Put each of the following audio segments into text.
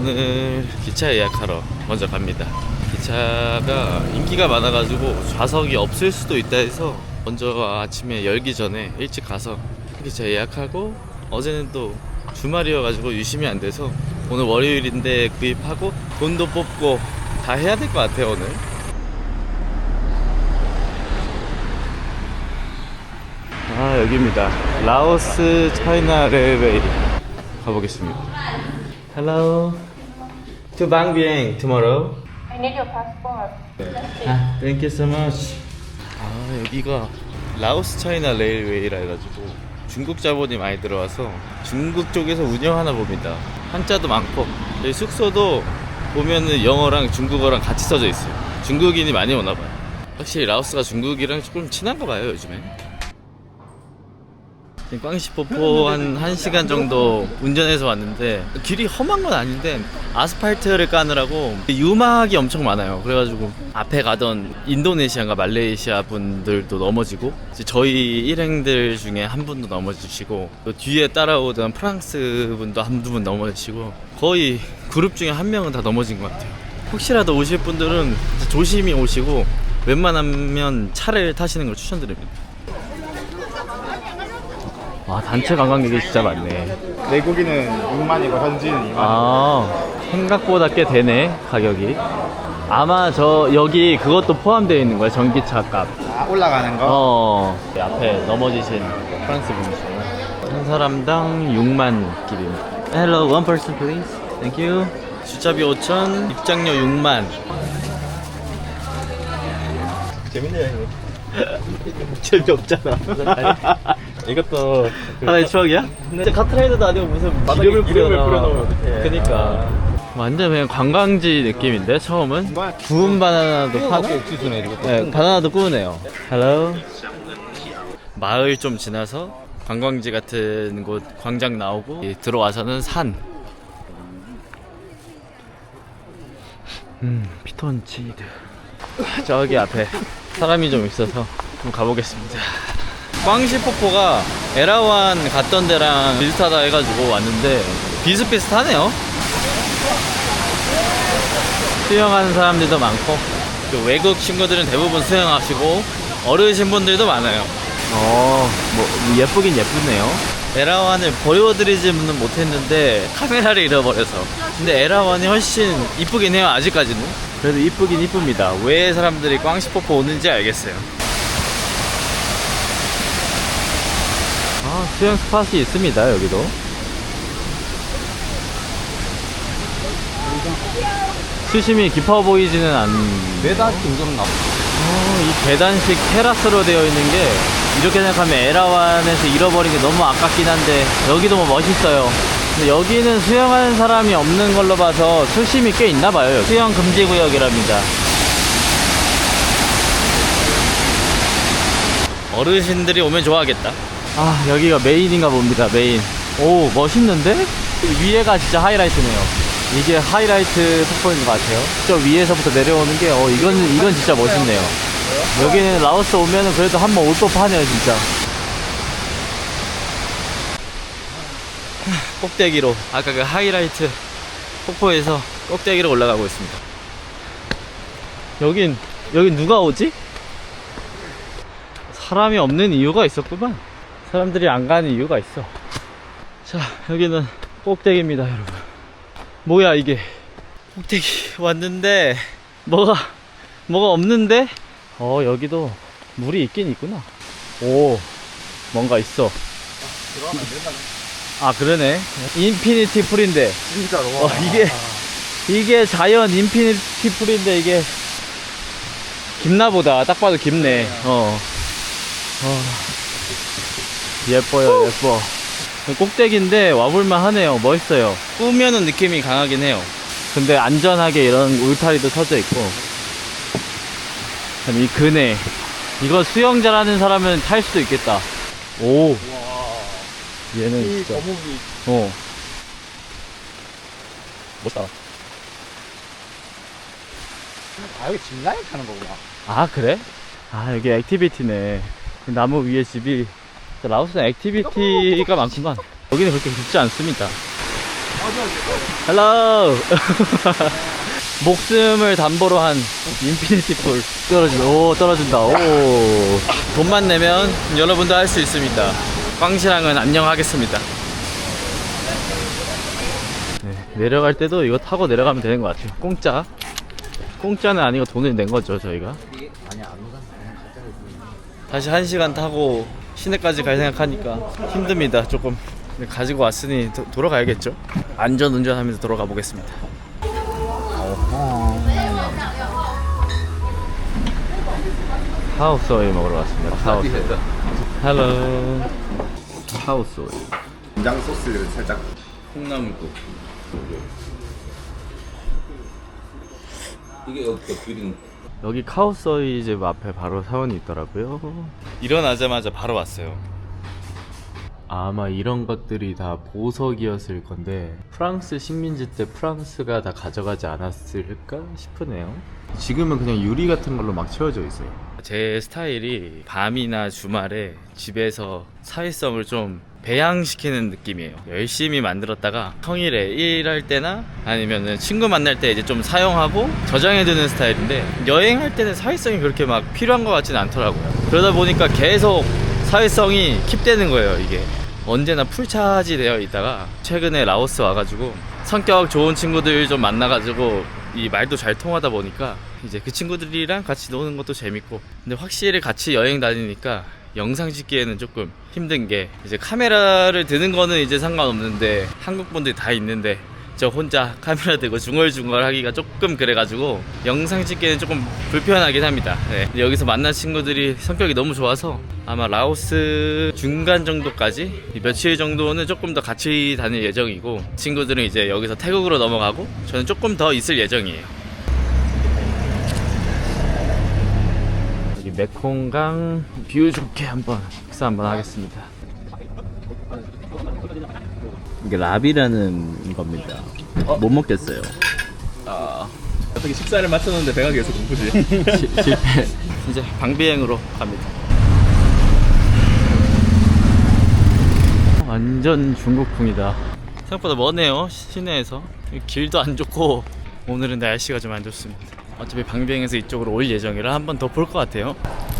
오늘 기차 예약하러 먼저 갑니다. 기차가 인기가 많아가지고 좌석이 없을 수도 있다 해서 먼저 아침에 열기 전에 일찍 가서 기차 예약하고 어제는 또 주말이어가지고 유심히 안 돼서 오늘 월요일인데 구입하고 돈도 뽑고 다 해야 될 것 같아요 오늘. 아 여기입니다. 라오스 차이나 레일웨이 가보겠습니다. Hello. To Bang Vieng tomorrow. I need your passport. 아, thank you so much. 아, 여기가 라오스 차이나 레일웨이라 해가지고 중국 자본이 많이 들어와서 중국 쪽에서 운영하나 봅니다. 한자도 많고 여기 숙소도 보면은 영어랑 중국어랑 같이 써져 있어요. 중국인이 많이 오나 봐요. 확실히 라오스가 중국이랑 조금 친한가 봐요, 요즘에. 꽝시포포 한 1시간 정도 운전해서 왔는데 길이 험한 건 아닌데 아스팔트를 까느라고 유막이 엄청 많아요. 그래가지고 앞에 가던 인도네시아인가 말레이시아 분들도 넘어지고 저희 일행들 중에 한 분도 넘어지시고 또 뒤에 따라오던 프랑스 분도 한두 분 넘어지시고 거의 그룹 중에 한 명은 다 넘어진 것 같아요. 혹시라도 오실 분들은 조심히 오시고 웬만하면 차를 타시는 걸 추천드립니다 와 단체 관광객이 진짜 많네 내국인은 6만이고 현지는 2만. 아 생각보다 꽤 되네 가격이 아마 저 여기 그것도 포함되어 있는 거야 전기차 값 아, 올라가는 거? 어. 앞에 넘어지신 프랑스 분이시네요. 한 사람당 6만 길입니다. Hello, one person please. Thank you. 주차비 5천, 입장료 6만. 재밌네요. 재미없잖아. 이것도 하나의 추억이야? 진짜 카트라이더도 아니고 무슨 바닥에 기름을. 뿌려놓으면 어떡해. 그니까. 완전 그냥 관광지 느낌인데 처음은 구운 바나나도 파나? 옥수수네, 이거. 네, 바나나도 구우네요. Hello. 마을 좀 지나서 관광지 같은 곳 광장 나오고 이 들어와서는 산. 음, 피톤치드. 저기 앞에 사람이 좀 있어서 좀 가보겠습니다. 꽝시포포가 에라완 갔던 데랑 비슷하다 해가지고 왔는데 비슷비슷하네요. 수영하는 사람들도 많고 그 외국 친구들은 대부분 수영하시고 어르신 분들도 많아요. 어, 뭐 예쁘긴 예쁘네요. 에라완을 보여드리지는 못했는데 카메라를 잃어버려서. 근데 에라완이 훨씬 이쁘긴 해요 아직까지는. 그래도 이쁘긴 이쁩니다. 왜 사람들이 꽝시포포 오는지 알겠어요. 아, 수영 스팟이 있습니다 여기도. 수심이 깊어 보이지는 않. 메다 정도는 나. 어, 이 계단식 테라스로 되어 있는 게 이렇게 생각하면 에라완에서 잃어버린 게 너무 아깝긴 한데 여기도 뭐 멋있어요. 근데 여기는 수영하는 사람이 없는 걸로 봐서 수심이 꽤 있나 봐요. 여기. 수영 금지 구역이랍니다. 어르신들이 오면 좋아하겠다. 아 여기가 메인인가 봅니다. 메인. 오 멋있는데? 위에가 진짜 하이라이트네요. 이게 하이라이트 폭포인 것 같아요. 저 위에서부터 내려오는 게, 어, 이건, 이건 진짜 멋있네요. 여기는 라오스 오면은 그래도 한 번 올 법하네요, 진짜. 꼭대기로, 아까 그 하이라이트 폭포에서 꼭대기로 올라가고 있습니다. 여긴, 여긴 누가 오지? 사람이 없는 이유가 있었구만. 사람들이 안 가는 이유가 있어. 자, 여기는 꼭대기입니다, 여러분. 뭐야 이게? 꼭대기 왔는데 뭐가 뭐가 없는데? 어 여기도 물이 있긴 있구나. 오 뭔가 있어. 아 그러네. 인피니티 풀인데. 진짜로. 어 이게 이게 자연 인피니티 풀인데 이게 깊나 보다. 딱 봐도 깊네. 어, 어. 예뻐요 예뻐. 꼭대기인데 와볼만 하네요. 멋있어요. 꾸며놓은 느낌이 강하긴 해요. 근데 안전하게 이런 울타리도 서져 있고. 참이 그네. 이거 수영 잘하는 사람은 탈 수도 있겠다. 오. 얘는 이 진짜. 거북이. 어. 멋있다. 아, 여기 짚라인 타는 거구나. 아 그래? 아 여기 액티비티네. 나무 위에 집이 라오스는 액티비티가 많구만. 여기는 그렇게 깊지 않습니다. 헬로! 목숨을 담보로 한 인피니티 풀 떨어진다 오 떨어진다. 오. 돈만 내면 여러분도 할 수 있습니다. 꽝시랑은 안녕하겠습니다. 네, 내려갈 때도 이거 타고 내려가면 되는 것 같아요. 공짜. 공짜는 아니고 돈을 낸 거죠 저희가. 다시 한 시간 타고 시내까지 갈 생각하니까 힘듭니다 조금. 가지고 왔으니 도- 돌아가야겠죠? 안전 운전하면서 돌아가 보겠습니다. 하우스 오일 먹으러 왔습니다. 하우스 오일. 헬로. 하우스 오일. 간장 소스를 살짝 콩나물국. 이게 여기가 비린 여기 카우서이 집 앞에 바로 사원이 있더라고요. 일어나자마자 바로 왔어요. 아마 이런 것들이 다 보석이었을 건데 프랑스 식민지 때 프랑스가 다 가져가지 않았을까 싶으네요. 지금은 그냥 유리 같은 걸로 막 채워져 있어요. 제 스타일이 밤이나 주말에 집에서 사회성을 좀 배양시키는 느낌이에요. 열심히 만들었다가 평일에 일할 때나 아니면은 친구 만날 때 이제 좀 사용하고 저장해두는 스타일인데 여행할 때는 사회성이 그렇게 막 필요한 것 같지는 않더라고요. 그러다 보니까 계속 사회성이 킵되는 거예요, 이게. 언제나 풀차지 되어 있다가 최근에 라오스 와가지고 성격 좋은 친구들 좀 만나가지고 이 말도 잘 통하다 보니까 이제 그 친구들이랑 같이 노는 것도 재밌고 근데 확실히 같이 여행 다니니까 영상 찍기에는 조금 힘든 게 이제 카메라를 드는 거는 이제 상관없는데 한국 분들이 다 있는데 저 혼자 카메라 들고 중얼중얼 하기가 조금 그래가지고 영상 찍기는 조금 불편하긴 합니다. 네. 여기서 만난 친구들이 성격이 너무 좋아서 아마 라오스 중간 정도까지 이 며칠 정도는 조금 더 같이 다닐 예정이고 친구들은 이제 여기서 태국으로 넘어가고 저는 조금 더 있을 예정이에요. 여기 메콩강 뷰 좋게 한번 식사 한번 하겠습니다. 이게 라비라는 겁니다. 못 먹겠어요. 어떻게 식사를 마쳤는데 배가 계속 고프지? 시- 실패. 이제 방비행으로 갑니다. 완전 중국풍이다. 생각보다 머네요 시내에서 길도 안 좋고 오늘은 날씨가 좀 안 좋습니다. 어차피 방비행에서 이쪽으로 올 예정이라 한 번 더 볼 것 같아요.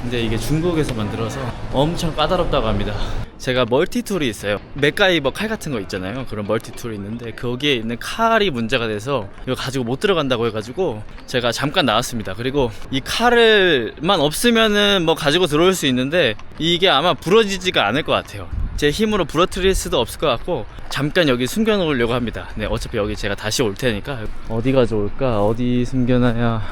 근데 이게 중국에서 만들어서 엄청 까다롭다고 합니다. 제가 멀티툴이 있어요. 맥가이버 칼 같은 거 있잖아요. 그런 멀티툴이 있는데 거기에 있는 칼이 문제가 돼서 이거 가지고 못 들어간다고 해가지고 제가 잠깐 나왔습니다. 그리고 이 칼을만 없으면은 뭐 가지고 들어올 수 있는데 이게 아마 부러지지가 않을 것 같아요. 제 힘으로 부러뜨릴 수도 없을 것 같고 잠깐 여기 숨겨 놓으려고 합니다. 네, 어차피 여기 제가 다시 올 테니까 어디가 좋을까? 어디 숨겨놔야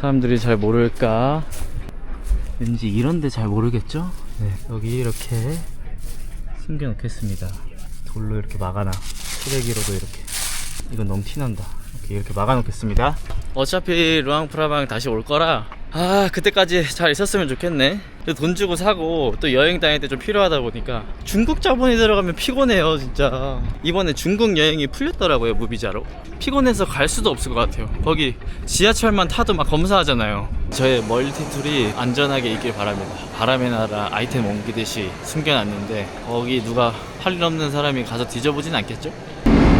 사람들이 잘 모를까? 왠지 이런데 잘 모르겠죠? 네, 여기 이렇게 숨겨 놓겠습니다. 돌로 이렇게 막아놔. 쓰레기로도 이렇게. 이건 너무 티난다. 이렇게, 이렇게 막아 놓겠습니다. 어차피 루앙프라방 다시 올 거라 아 그때까지 잘 있었으면 좋겠네. 돈 주고 사고 또 여행 다닐 때 좀 필요하다 보니까 중국 자본이 들어가면 피곤해요 진짜. 이번에 중국 여행이 풀렸더라고요 무비자로. 피곤해서 갈 수도 없을 것 같아요. 거기 지하철만 타도 막 검사하잖아요. 저의 멀티툴이 안전하게 있길 바랍니다. 바람의 나라 아이템 옮기듯이 숨겨놨는데 거기 누가 할 일 없는 사람이 가서 뒤져보진 않겠죠?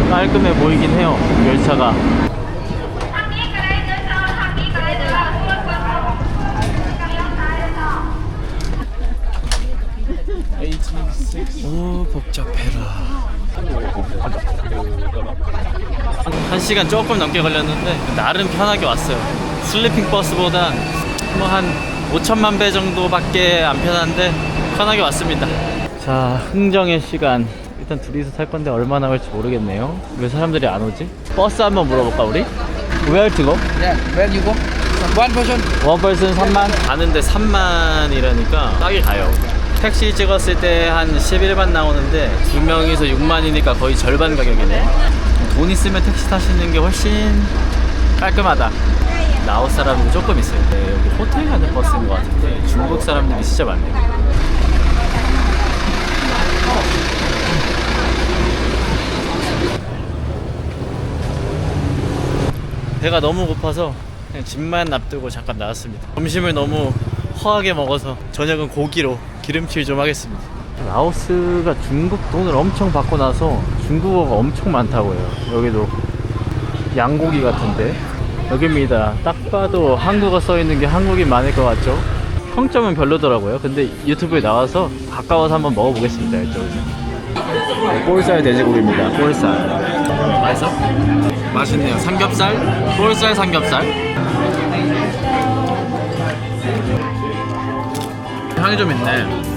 깔끔해 보이긴 해요 열차가. 오 복잡해라 한 시간 조금 넘게 걸렸는데 나름 편하게 왔어요 슬리핑 버스보다 뭐 한 5천만 배 정도밖에 안 편한데 편하게 왔습니다 자 흥정의 시간 일단 둘이서 탈 건데 얼마나 걸지 모르겠네요 왜 사람들이 안 오지? 버스 한번 물어볼까 우리? Where to go? Yeah, where you go? One person. 원 person 3만? 가는데 3만이라니까 싸게 가요. 택시 찍었을 때 한 11만 나오는데 두 명이서 6만이니까 거의 절반 가격이네. 돈 있으면 택시 타시는 게 훨씬 깔끔하다. 라오스 사람도 조금 있어요. 네, 여기 호텔 가는 버스인 것 같은데 중국 사람들이 진짜 많네요. 배가 너무 고파서 그냥 집만 납두고 잠깐 나왔습니다. 점심을 너무 허하게 먹어서 저녁은 고기로 기름칠 좀 하겠습니다. 라오스가 중국 돈을 엄청 받고 나서 중국어가 엄청 많다고요. 여기도 양고기 같은데 여기입니다. 딱 봐도 한국어 써 있는 게 한국인 많을 것 같죠? 평점은 별로더라고요. 근데 유튜브에 나와서 가까워서 한번 먹어보겠습니다. 이쪽에서. 볼살 돼지고기입니다. 볼살. 맛있어? 맛있네요. 삼겹살, 볼살 삼겹살. 향이 좀 있네.